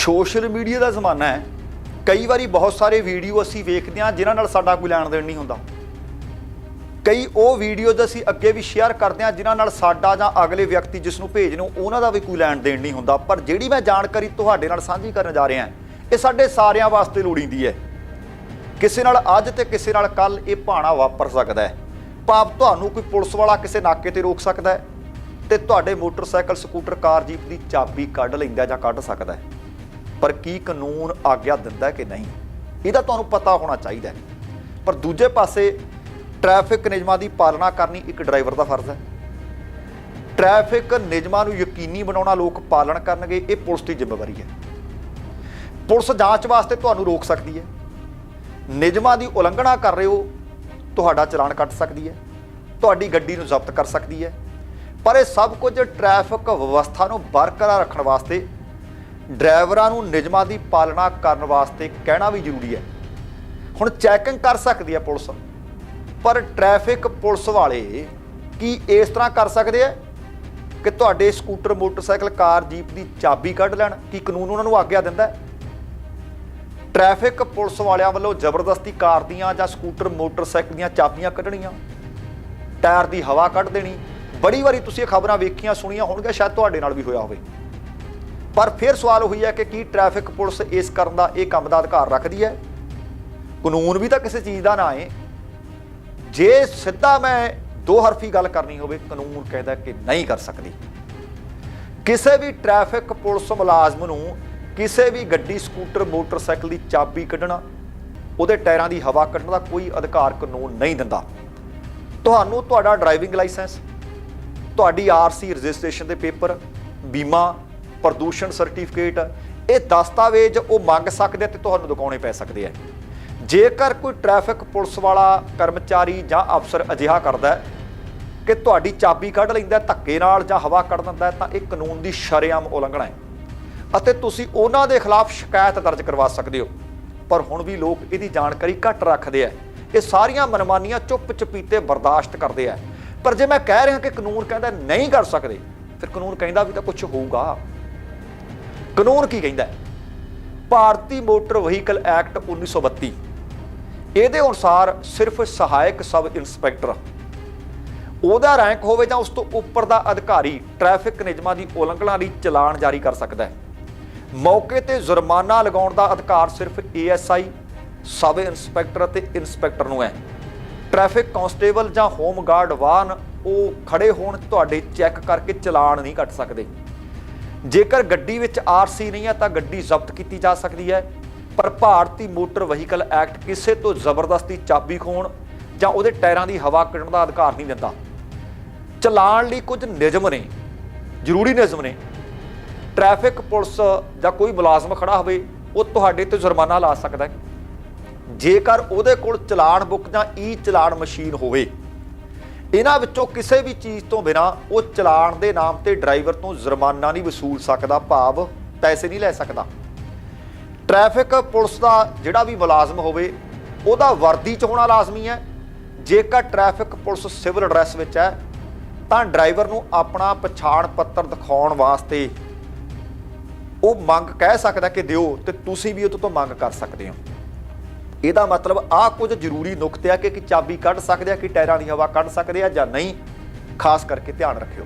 Social media ਦਾ ਜ਼ਮਾਨਾ ਹੈ। ਕਈ ਵਾਰੀ ਬਹੁਤ ਸਾਰੇ ਵੀਡੀਓ ਅਸੀਂ ਵੇਖਦੇ ਹਾਂ ਜਿਨ੍ਹਾਂ ਨਾਲ ਸਾਡਾ ਕੋਈ ਲੈਣ ਦੇਣ ਨਹੀਂ ਹੁੰਦਾ। ਕਈ ਉਹ ਵੀਡੀਓਜ਼ ਅਸੀਂ ਅੱਗੇ ਵੀ ਸ਼ੇਅਰ ਕਰਦੇ ਹਾਂ ਜਿਨ੍ਹਾਂ ਨਾਲ ਸਾਡਾ ਜਾਂ ਅਗਲੇ ਵਿਅਕਤੀ ਜਿਸ ਨੂੰ ਭੇਜ ਨੂੰ ਉਹਨਾਂ ਦਾ ਵੀ ਕੋਈ ਲੈਣ ਦੇਣ ਨਹੀਂ ਹੁੰਦਾ। ਪਰ ਜਿਹੜੀ ਮੈਂ ਜਾਣਕਾਰੀ ਤੁਹਾਡੇ ਨਾਲ ਸਾਂਝੀ ਕਰਨ ਜਾ ਰਿਹਾ ਇਹ ਸਾਡੇ ਸਾਰਿਆਂ ਵਾਸਤੇ ਲੋੜੀਂਦੀ ਹੈ। ਕਿਸੇ ਨਾਲ ਅੱਜ ਤੇ ਕਿਸੇ ਨਾਲ ਕੱਲ ਇਹ ਭਾਣਾ ਵਾਪਰ ਸਕਦਾ ਹੈ। ਭਾਵ ਤੁਹਾਨੂੰ ਕੋਈ ਪੁਲਿਸ ਵਾਲਾ ਕਿਸੇ ਨਾਕੇ ਤੇ ਰੋਕ ਸਕਦਾ ਹੈ ਤੇ ਤੁਹਾਡੇ ਮੋਟਰਸਾਈਕਲ, ਸਕੂਟਰ, ਕਾਰ, ਜੀਪ ਦੀ ਚਾਬੀ ਕੱਢ ਲੈਂਦਾ ਜਾਂ ਕੱਢ ਸਕਦਾ ਹੈ। ਪਰ ਕੀ ਕਾਨੂੰਨ ਆਗਿਆ ਦਿੰਦਾ ਕਿ ਨਹੀਂ? ਇਹਦਾ ਤੁਹਾਨੂੰ ਪਤਾ ਹੋਣਾ ਚਾਹੀਦਾ ਪਰ ਦੂਜੇ ਪਾਸੇ ਟ੍ਰੈਫਿਕ ਨਿਯਮਾਂ ਦੀ ਪਾਲਣਾ ਕਰਨੀ ਇੱਕ ਡਰਾਈਵਰ ਦਾ ਫਰਜ਼ ਹੈ। ਟ੍ਰੈਫਿਕ ਨਿਯਮਾਂ ਨੂੰ ਯਕੀਨੀ ਬਣਾਉਣਾ ਲੋਕ ਪਾਲਣ ਕਰਨਗੇ, ਇਹ ਪੁਲਿਸ ਦੀ ਜ਼ਿੰਮੇਵਾਰੀ ਹੈ। ਪੁਲਿਸ ਜਾਂਚ ਵਾਸਤੇ ਤੁਹਾਨੂੰ ਰੋਕ ਸਕਦੀ ਹੈ। ਨਿਯਮਾਂ ਦੀ ਉਲੰਘਣਾ ਕਰ ਰਹੇ ਹੋ, ਤੁਹਾਡਾ ਚਲਾਨ ਕੱਟ ਸਕਦੀ ਹੈ। ਤੁਹਾਡੀ ਗੱਡੀ ਨੂੰ ਜ਼ਬਤ ਕਰ ਸਕਦੀ ਹੈ। ਪਰ ਇਹ ਸਭ ਕੁਝ ਟ੍ਰੈਫਿਕ ਵਿਵਸਥਾ ਨੂੰ ਬਰਕਰਾਰ ਰੱਖਣ ਵਾਸਤੇ ਡਰਾਈਵਰਾਂ ਨੂੰ ਨਿਯਮਾਂ ਦੀ ਪਾਲਣਾ ਕਰਨ ਵਾਸਤੇ ਕਹਿਣਾ ਵੀ ਜ਼ਰੂਰੀ ਹੈ। ਹੁਣ ਚੈਕਿੰਗ ਕਰ ਸਕਦੀ ਹੈ ਪੁਲਿਸ, ਪਰ ਟ੍ਰੈਫਿਕ ਪੁਲਿਸ ਵਾਲੇ ਕੀ ਇਸ ਤਰ੍ਹਾਂ ਕਰ ਸਕਦੇ ਆ ਕਿ ਤੁਹਾਡੇ ਸਕੂਟਰ, ਮੋਟਰਸਾਈਕਲ, ਕਾਰ, ਜੀਪ ਦੀ ਚਾਬੀ ਕੱਢ ਲੈਣ? ਕੀ ਕਾਨੂੰਨ ਉਹਨਾਂ ਨੂੰ ਆਗਿਆ ਦਿੰਦਾ ਹੈ? ਟ੍ਰੈਫਿਕ ਪੁਲਿਸ ਵਾਲਿਆਂ ਵੱਲੋਂ ਜ਼ਬਰਦਸਤੀ ਕਾਰ ਦੀਆਂ ਜਾਂ ਸਕੂਟਰ, ਮੋਟਰਸਾਈਕਲ ਦੀਆਂ ਚਾਬੀਆਂ ਕੱਢਣੀਆਂ, ਟਾਇਰ ਦੀ ਹਵਾ ਕੱਢ ਦੇਣੀ। ਬੜੀ ਵਾਰੀ ਤੁਸੀਂ ਇਹ ਖਬਰਾਂ ਵੇਖੀਆਂ, ਸੁਣੀਆਂ ਹੋਣਗੀਆਂ, ਸ਼ਾਇਦ ਤੁਹਾਡੇ ਨਾਲ ਵੀ ਹੋਇਆ ਹੋਵੇ। ਪਰ ਫਿਰ ਸਵਾਲ ਉਹੀ ਹੈ ਕਿ ਕੀ ਟ੍ਰੈਫਿਕ ਪੁਲਿਸ ਇਸ ਕਰਨ ਦਾ ਇਹ ਕੰਮ ਦਾ ਅਧਿਕਾਰ ਰੱਖਦੀ ਹੈ? ਕਾਨੂੰਨ ਵੀ ਤਾਂ ਕਿਸੇ ਚੀਜ਼ ਦਾ ਨਾ ਹੈ ਜੇ ਸਿੱਧਾ ਮੈਂ ਦੋ ਹਰਫੀ ਗੱਲ ਕਰਨੀ ਹੋਵੇ, ਕਾਨੂੰਨ ਕਹਿੰਦਾ ਕਿ ਨਹੀਂ ਕਰ ਸਕਦੀ। ਕਿਸੇ ਵੀ ਟ੍ਰੈਫਿਕ ਪੁਲਿਸ ਮੁਲਾਜ਼ਮ ਨੂੰ ਕਿਸੇ ਵੀ ਗੱਡੀ, ਸਕੂਟਰ, ਮੋਟਰਸਾਈਕਲ ਦੀ ਚਾਬੀ ਕੱਢਣਾ, ਉਹਦੇ ਟਾਇਰਾਂ ਦੀ ਹਵਾ ਕੱਢਣ ਦਾ ਕੋਈ ਅਧਿਕਾਰ ਕਾਨੂੰਨ ਨਹੀਂ ਦਿੰਦਾ। ਤੁਹਾਨੂੰ ਤੁਹਾਡਾ ਡਰਾਈਵਿੰਗ ਲਾਇਸੈਂਸ ਤੁਹਾਡੀ ਆਰਸੀ ਰਜਿਸਟ੍ਰੇਸ਼ਨ ਦੇ ਪੇਪਰ, ਬੀਮਾ ਪ੍ਰਦੂਸ਼ਣ ਸਰਟੀਫਿਕੇਟ, ਇਹ ਦਸਤਾਵੇਜ਼ ਉਹ ਮੰਗ ਸਕਦੇ ਆ ਤੇ ਤੁਹਾਨੂੰ ਦਿਖਾਉਣੇ ਪੈ ਸਕਦੇ ਆ। ਜੇਕਰ ਕੋਈ ਟ੍ਰੈਫਿਕ ਪੁਲਿਸ ਵਾਲਾ ਕਰਮਚਾਰੀ ਜਾਂ ਅਫਸਰ ਅਜਿਹਾ ਕਰਦਾ ਹੈ ਕਿ ਤੁਹਾਡੀ ਚਾਬੀ ਕੱਢ ਲੈਂਦਾ ਧੱਕੇ ਨਾਲ ਜਾਂ ਹਵਾ ਕੱਢ ਦਿੰਦਾ ਤਾਂ ਇਹ ਕਾਨੂੰਨ ਦੀ ਸ਼ਰੇਆਮ ਉਲੰਘਣਾ ਹੈ। ਅਤੇ ਤੁਸੀਂ ਉਹਨਾਂ ਦੇ ਖਿਲਾਫ ਸ਼ਿਕਾਇਤ ਦਰਜ ਕਰਵਾ ਸਕਦੇ ਹੋ। ਪਰ ਹੁਣ ਵੀ ਲੋਕ ਇਹਦੀ ਜਾਣਕਾਰੀ ਘੱਟ ਰੱਖਦੇ ਆ। ਇਹ ਸਾਰੀਆਂ ਮਨਮਾਨੀਆਂ ਚੁੱਪ ਚਪੀਤੇ ਬਰਦਾਸ਼ਤ ਕਰਦੇ ਆ। ਪਰ ਜੇ ਮੈਂ ਕਹਿ ਰਿਹਾ ਕਿ ਕਾਨੂੰਨ ਕਹਿੰਦਾ ਨਹੀਂ ਕਰ ਸਕਦੇ, ਫਿਰ ਕਾਨੂੰਨ ਕਹਿੰਦਾ ਵੀ ਤਾਂ ਕੁਝ ਹੋਊਗਾ। ਕਾਨੂੰਨ ਕੀ ਕਹਿੰਦਾ ਹੈ? ਭਾਰਤੀ ਮੋਟਰ ਵਹੀਕਲ ਐਕਟ 1932 ਇਹਦੇ ਅਨੁਸਾਰ ਸਿਰਫ ਸਹਾਇਕ ਸਬ ਇੰਸਪੈਕਟਰ। ਉਹਦਾ ਰੈਂਕ ਹੋਵੇ ਜਾਂ ਉਸ ਤੋਂ ਉੱਪਰ ਦਾ ਅਧਿਕਾਰੀ ਟ੍ਰੈਫਿਕ ਨਿਯਮਾਂ ਦੀ ਉਲੰਘਣਾ ਲਈ ਚਲਾਨ ਜਾਰੀ ਕਰ ਸਕਦਾ ਹੈ। ਮੌਕੇ ਤੇ ਜੁਰਮਾਨਾ ਲਗਾਉਣ ਦਾ ਅਧਿਕਾਰ ਸਿਰਫ ਏਐਸਆਈ ਸਬ ਇੰਸਪੈਕਟਰ ਅਤੇ ਇੰਸਪੈਕਟਰ ਨੂੰ ਹੈ। ਟ੍ਰੈਫਿਕ ਕਾਂਸਟੇਬਲ ਜਾਂ ਹੋਮ ਗਾਰਡ ਵਾਹਨ ਉਹ ਖੜੇ ਹੋਣ, ਤੁਹਾਡੇ ਚੈੱਕ ਕਰਕੇ ਚਲਾਨ ਨਹੀਂ ਕੱਟ ਸਕਦੇ। ਜੇਕਰ ਗੱਡੀ ਵਿੱਚ ਆਰਸੀ ਨਹੀਂ ਹੈ ਤਾਂ ਗੱਡੀ ਜ਼ਬਤ ਕੀਤੀ ਜਾ ਸਕਦੀ ਹੈ। ਪਰ ਭਾਰਤੀ ਮੋਟਰ ਵਹੀਕਲ ਐਕਟ ਕਿਸੇ ਤੋਂ ਜ਼ਬਰਦਸਤੀ ਚਾਬੀ ਖੋਣ ਜਾਂ ਉਹਦੇ ਟਾਇਰਾਂ ਦੀ ਹਵਾ ਕੱਢਣ ਦਾ ਅਧਿਕਾਰ ਨਹੀਂ ਦਿੰਦਾ। ਚਲਾਨ ਲਈ ਕੁਝ ਨਿਯਮ ਨੇ, ਜ਼ਰੂਰੀ ਨਿਯਮ ਨੇ। ਟ੍ਰੈਫਿਕ ਪੁਲਿਸ ਜਾਂ ਕੋਈ ਮੁਲਾਜ਼ਮ ਖੜਾ ਹੋਵੇ, ਉਹ ਤੁਹਾਡੇ ਤੇ ਜੁਰਮਾਨਾ ਲਾ ਸਕਦਾ ਹੈ। ਜੇਕਰ ਉਹਦੇ ਕੋਲ ਚਲਾਨ ਬੁੱਕ ਜਾਂ ਈ ਚਲਾਨ ਮਸ਼ੀਨ ਹੋਵੇ ਇਹਨਾਂ ਵਿੱਚੋਂ ਕਿਸੇ ਵੀ ਚੀਜ਼ ਤੋਂ ਬਿਨਾ ਉਹ ਚਲਾਨ ਦੇ ਨਾਮ ਤੇ ਡਰਾਈਵਰ ਤੋਂ ਜੁਰਮਾਨਾ ਨਹੀਂ ਵਸੂਲ ਸਕਦਾ, ਭਾਵ ਪੈਸੇ ਨਹੀਂ ਲੈ ਸਕਦਾ। ਟ੍ਰੈਫਿਕ ਪੁਲਿਸ ਦਾ ਜਿਹੜਾ ਵੀ ਮੁਲਾਜ਼ਮ ਹੋਵੇ, ਉਹਦਾ ਵਰਦੀ ਚ ਹੋਣਾ ਲਾਜ਼ਮੀ ਹੈ। ਜੇਕਰ ਟ੍ਰੈਫਿਕ ਪੁਲਿਸ ਸਿਵਲ ਐਡਰੈਸ ਵਿੱਚ ਹੈ, ਤਾਂ ਡਰਾਈਵਰ ਨੂੰ ਆਪਣਾ ਪਛਾਣ ਪੱਤਰ ਦਿਖਾਉਣ ਵਾਸਤੇ ਉਹ ਮੰਗ ਕਹਿ ਸਕਦਾ ਕਿ ਦਿਓ ਤੇ ਤੁਸੀਂ ਵੀ ਉਹ ਤੋਂ ਮੰਗ ਕਰ ਸਕਦੇ ਹੋ। ਇਹਦਾ ਮਤਲਬ ਆਹ ਕੁਝ ਜ਼ਰੂਰੀ ਨੁਕਤੇ ਆ ਕਿ ਕਿ ਚਾਬੀ ਕੱਢ ਸਕਦੇ ਆ, ਕਿ ਟਾਇਰਾਂ ਦੀ ਹਵਾ ਕੱਢ ਸਕਦੇ ਆ ਜਾਂ ਨਹੀਂ, ਖਾਸ ਕਰਕੇ ਧਿਆਨ ਰੱਖਿਓ।